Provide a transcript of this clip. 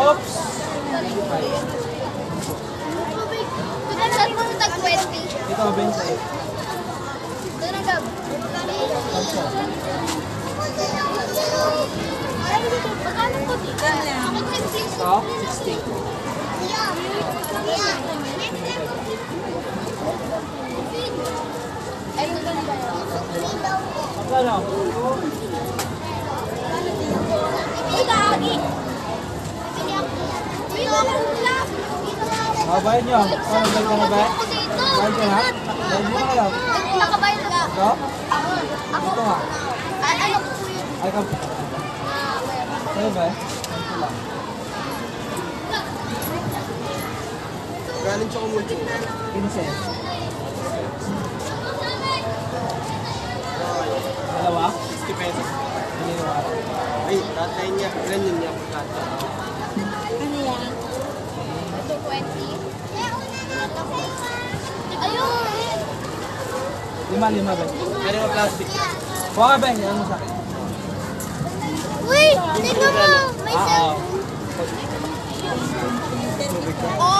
Oops! Saan mo tag 20? Ito, 28. Doon ang gab. Magkano po dito? Ako 10 Ito, 60. Ay, ito na ba yun? Magkano? Uy, gagi! Uy, ako lang! Kabayan nyo. Ano, bayad ka na ba? Bayad ka na? Bayad mo na lang. Nakabayad na. Ito? Ako. Ako. Ito nga. Ay, ano ko po yun? Ay, ka. Ah. Sa'yo ba? Ito lang. Galing siya kumucho. 15. Dalawa? 60 pesos. Ay, tatay niya. Ilan yun niya pagkata? Lima, lima ba? Yung plastic? Kuha ka ba? Yan mo sa akin. Uy! Tignan mo! May Ah. Oh,